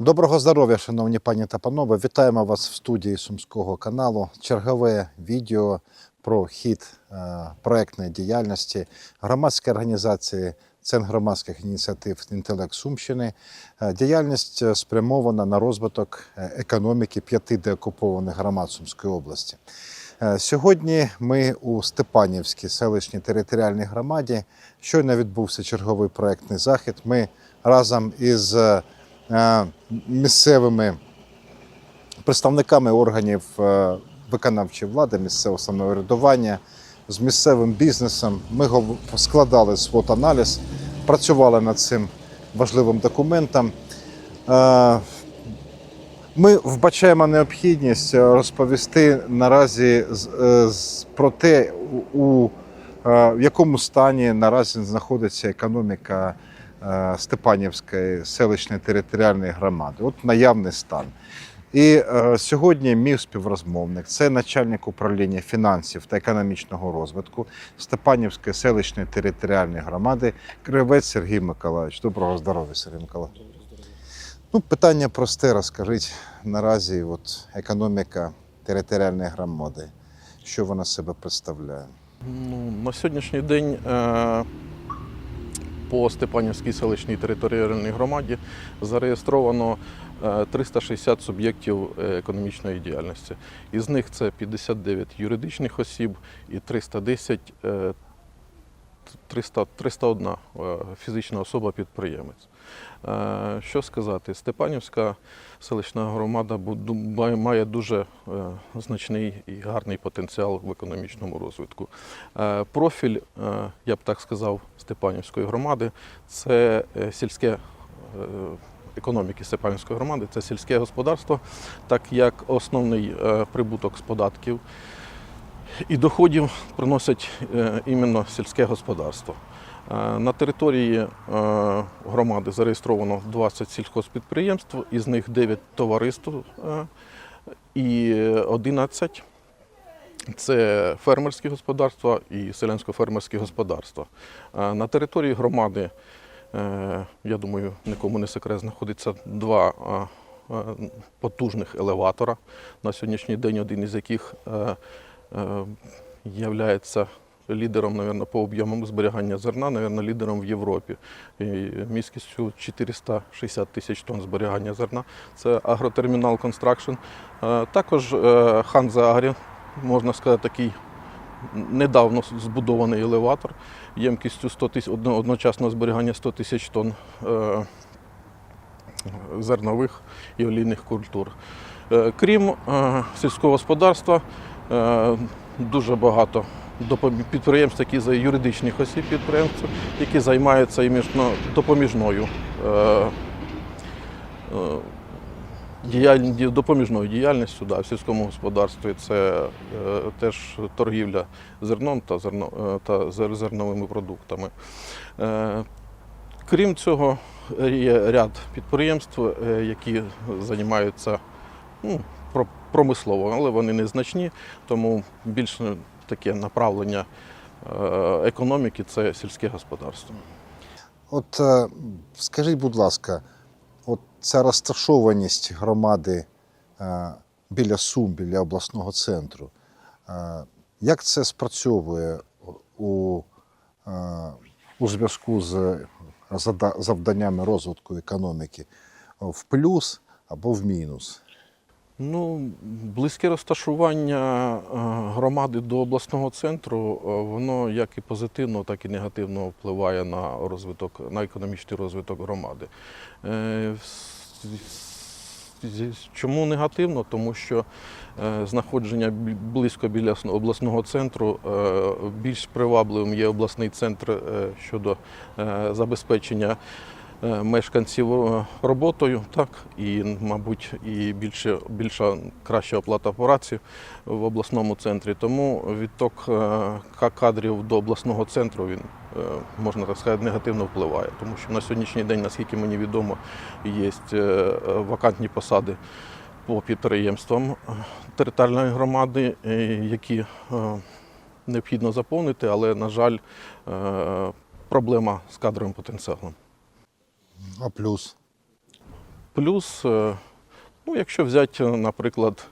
Доброго здоров'я, шановні пані та панове. Вітаємо вас в студії Сумського каналу. Чергове відео про хід е, проектної діяльності громадської організації Центр громадських ініціатив Інтелект Сумщини. Е, Діяльність е, спрямована на розвиток економіки п'яти деокупованих громад Сумської області. Сьогодні ми у Степанівській селищній територіальній громаді. Щойно відбувся черговий проектний захід. Ми разом із місцевими представниками органів е, виконавчої влади, місцевого самоврядування, з місцевим бізнесом. Ми складали свот-аналіз, працювали над цим важливим документом. Е, Ми вбачаємо необхідність е, розповісти наразі е, про те, у- е, в якому стані наразі знаходиться економіка е, Степанівської селищної територіальної громади. От наявний стан. І е, сьогодні мій співрозмовник це начальник управління фінансів та економічного розвитку Степанівської селищної територіальної громади Кривець Сергій Миколаївич. Доброго здоров'я, Сергій Миколаївич. Ну, питання просте. Розкажіть наразі, от економіка територіальної громади, що вона себе представляє? Ну, на сьогоднішній день е, по Степанівській селищній територіальній громаді зареєстровано е, 360 суб'єктів е, економічної діяльності. Із них це 59 юридичних осіб і 310 е, 300, 301 е, фізична особа-підприємець. Е, Що сказати, Степанівська селищна громада має- дуже е, значний і гарний потенціал в економічному розвитку. Е, Профіль, я б так сказав, Степанівської громади це сільське. Економіки Степанівської громади це сільське господарство, так як основний прибуток з податків і доходів приносять е, іменно сільське господарство. Е, На території е, громади зареєстровано 20 сільхозпідприємств, із них 9 товариств е, і 11 це фермерські господарства і селянсько-фермерські господарства. На території громади, я думаю, нікому не секрет, знаходиться два потужних елеватора. На сьогоднішній день один із яких є лідером, наверное, по об'ємам зберігання зерна, наверное, лідером в Європі. І міськістю 460 тисяч тонн зберігання зерна. Це агротермінал Construction. Е, Також е, Ханза Агрі, можна сказати, такий недавно збудований елеватор ємкістю 100 тисяч, одночасного зберігання 100 тисяч тонн е, зернових і олійних культур. Крім е, сільського господарства, дуже багато підприємств, які за юридичних осіб підприємств, які займаються іменно допоміжною е, е, допоміжною діяльністю да, в сільському господарстві. Це е, теж торгівля зерном та, зерно, та зерновими продуктами. Крім цього, є ряд підприємств, які займаються ну, промислово, але вони незначні, тому більш е, таке направлення е, економіки це сільське господарство. От е, скажіть, будь ласка, от ця розташованість громади е, біля Сум, біля обласного центру, як це спрацьовує у, у зв'язку з завданнями розвитку економіки? В плюс або в мінус? Ну, близьке розташування е, громади до обласного центру, е, воно як і позитивно, так і негативно впливає на розвиток, на економічний розвиток громади. Е, Чому негативно? Тому що знаходження близько біля обласного центру більш привабливим є обласний центр щодо забезпечення мешканців е, роботою, так і, мабуть, і більше, більша краща оплата праці в обласному центрі. Тому відток е, кадрів до обласного центру він е, можна так сказати негативно впливає, тому що на сьогоднішній день, наскільки мені відомо, є е, вакантні посади. По підприємствам е, територіальної громади, е, які е, необхідно заповнити, але, на жаль, е, проблема з кадровим потенціалом. А плюс? Плюс, е, ну, якщо взяти, наприклад,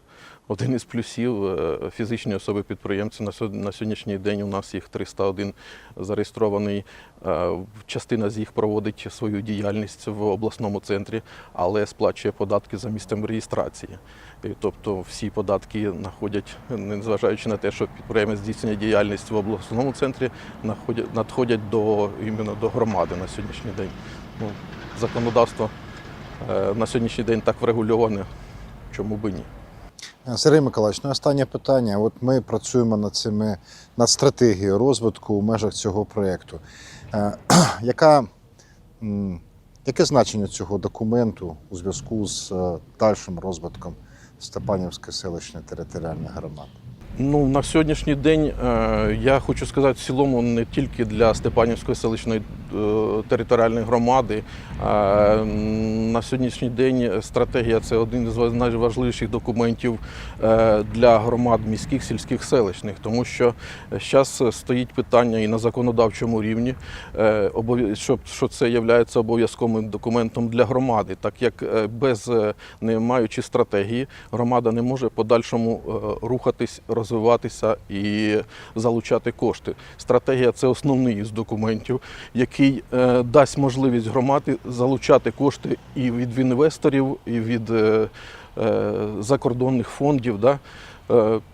один із плюсів е, фізичні особи підприємці на сьогоднішній день у нас їх 301 зареєстрований. Е, Частина з їх проводить свою діяльність в обласному центрі, але сплачує податки за місцем реєстрації. Тобто всі податки находять, незважаючи на те, що підприємець здійснює діяльність в обласному центрі, надходять до іменно до громади на сьогоднішній день. Законодавство е, на сьогоднішній день так врегульоване, чому би ні. Е, Сергій Миколаївич, ну останнє питання. От ми працюємо над цими над стратегією розвитку у межах цього проєкту. Е, Яка, яке значення цього документу у зв'язку з дальшим розвитком Степанівської селищної територіальної громади? Ну, на сьогоднішній день е, я хочу сказати в цілому не тільки для Степанівської селищної е, територіальної громади. Е, на сьогоднішній день стратегія це один з найважливіших документів для громад міських, сільських, селищних, тому що зараз стоїть питання і на законодавчому рівні, що, це є обов'язковим документом для громади, так як без не маючи стратегії, громада не може подальшому рухатись, розвиватися і залучати кошти. Стратегія це основний із документів, який е, дасть можливість громаді залучати кошти і від інвесторів, і від е, е, закордонних фондів.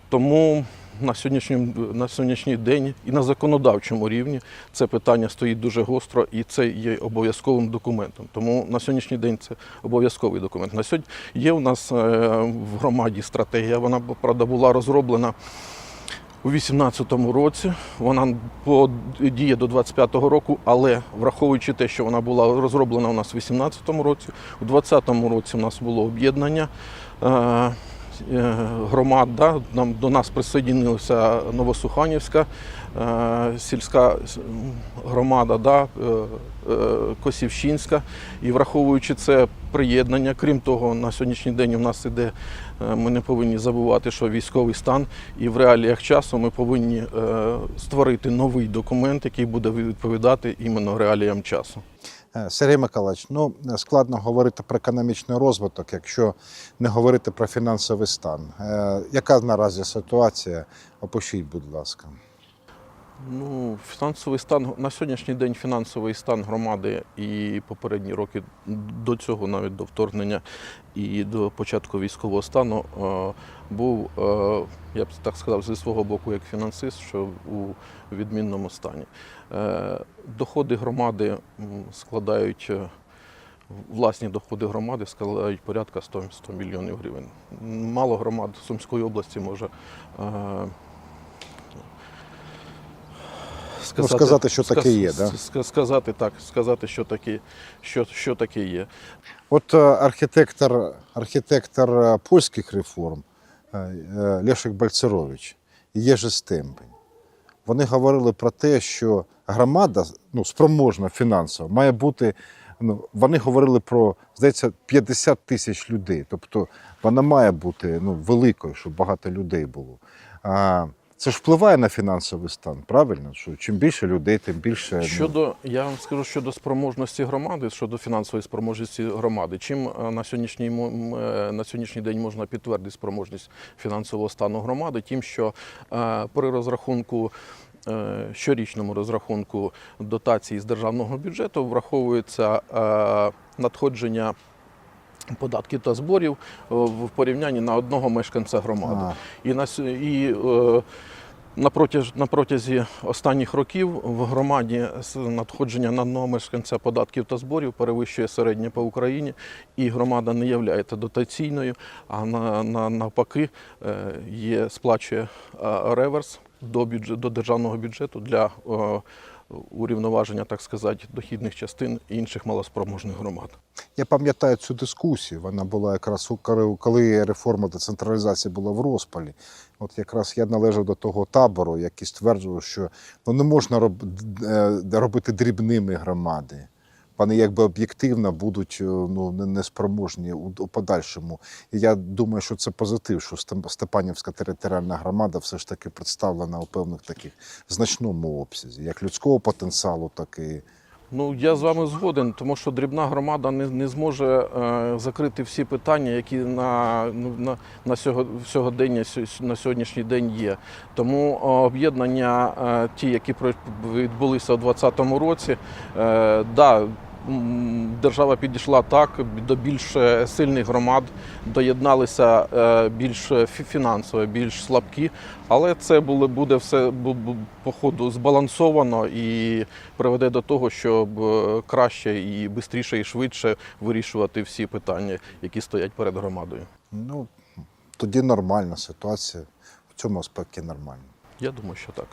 Тому на сьогоднішній, на сьогоднішній день і на законодавчому рівні це питання стоїть дуже гостро, і це є обов'язковим документом. Тому на сьогоднішній день це обов'язковий документ. На сьогодні є у нас е, в громаді стратегія. Вона правда була розроблена. У 2018 році вона діє до 25-го року, але враховуючи те, що вона була розроблена у нас у 2018 році, у 2020 році у нас було об'єднання е, громад. Да? Нам, до нас присоединилася Новосуханівська е, сільська громада, да? е, е, Косівщинська. І враховуючи це приєднання, крім того, на сьогоднішній день у нас іде, е, ми не повинні забувати, що військовий стан, і в реаліях часу ми повинні е, створити новий документ, який буде відповідати іменно реаліям часу. Е, Сергій Миколаївич, ну складно говорити про економічний розвиток, якщо не говорити про фінансовий стан. Е, Яка наразі ситуація? Опишіть, будь ласка. Ну, фінансовий стан на сьогоднішній день фінансовий стан громади і попередні роки до цього, навіть до вторгнення і до початку військового стану, е, був, е, я б так сказав, зі свого боку, як фінансист, що у відмінному стані. Е, Доходи громади складають. Власні доходи громади складають порядка 100, 100 мільйонів гривень. Мало громад Сумської області може Ну, сказати, що таке є, да? Сказати так, сказати, що таке, що, що таке є. От е, архітектор, архітектор е, польських реформ е, Лешик Бальцерович і Єжи Стемпень. Вони говорили про те, що громада ну, спроможна фінансово має бути. Ну, вони говорили про, здається, 50 тисяч людей. Тобто вона має бути ну, великою, щоб багато людей було. А, це ж впливає на фінансовий стан, правильно? Що чим більше людей, тим більше. ну, Щодо, я вам скажу щодо спроможності громади, щодо фінансової спроможності громади, чим е, на сьогоднішній, е, на сьогоднішній день можна підтвердити спроможність фінансового стану громади, тим, що е, при розрахунку. Щорічному розрахунку дотацій з державного бюджету враховується надходження податків та зборів е, в порівнянні на одного мешканця громади. І на, і, е, на, протяж, на протязі останніх років в громаді надходження на одного мешканця податків та зборів перевищує середнє по Україні, і громада не є дотаційною, а на, на, навпаки е, є, сплачує реверс до, бюджет, до державного бюджету для урівноваження, так сказати, дохідних частин інших малоспроможних громад. Я пам'ятаю цю дискусію. Вона була якраз у- коли- реформа децентралізації була в розпалі. От якраз я належав до того табору, який стверджував, що ну, не можна е, робити дрібними громади. Вони якби об'єктивно будуть е, ну, не- неспроможні у подальшому. І я думаю, що це позитив, що Степанівська територіальна громада все ж таки представлена у певних таких значному обсязі, як людського потенціалу, так і Ну я з вами згоден, тому що дрібна громада не, не зможе е, закрити всі питання, які на, ну, на, на сього, сьогодення, сьо- на сьогоднішній день є. Тому е, об'єднання, е, ті, які відбулися у 2020 році, е, да, держава підійшла так до більш е, сильних громад, доєдналися е, більш фінансово, більш слабкі, але це буде все по ходу збалансовано і приведе до того, щоб е, краще і швидше і швидше вирішувати всі питання, які стоять перед громадою. Ну, тоді нормальна ситуація. В цьому аспекті нормально. Я думаю, що так.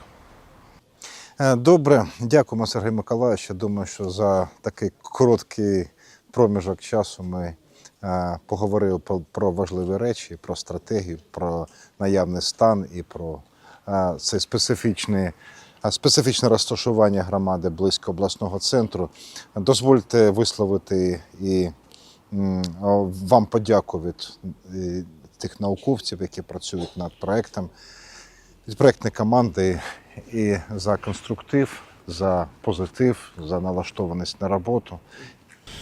Е, Добре, дякуємо, Сергій Миколаївич. Думаю, що за такий короткий проміжок часу ми е, поговорили про, важливі речі, про стратегію, про наявний стан і про е, це специфічне, специфічне розташування громади близько обласного центру. Дозвольте висловити і вам подяку від тих науковців, які працюють над проектом від проектної команди і за конструктив, за позитив, за налаштованість на роботу.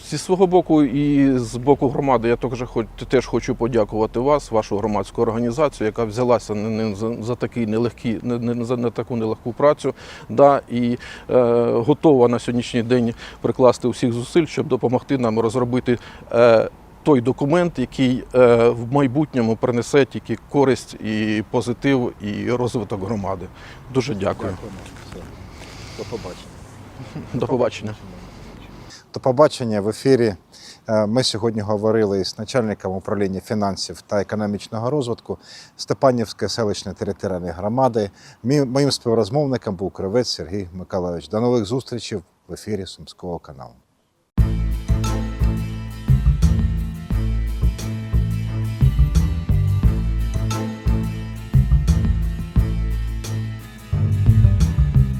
Зі свого боку і з боку громади я також теж хочу подякувати вас, вашу громадську організацію, яка взялася не, за, за такий нелегкий, не, не за не таку нелегку працю, да, і е, готова на сьогоднішній день прикласти усіх зусиль, щоб допомогти нам розробити. Е, той документ, який е, в майбутньому принесе тільки користь і позитив, і розвиток громади. Дуже дякую. До побачення. До побачення. До побачення в ефірі. Е, Ми сьогодні говорили з начальником управління фінансів та економічного розвитку Степанівської селищної територіальної громади. Моїм співрозмовником був кривець Сергій Миколаївич. До нових зустрічей в ефірі Сумського каналу.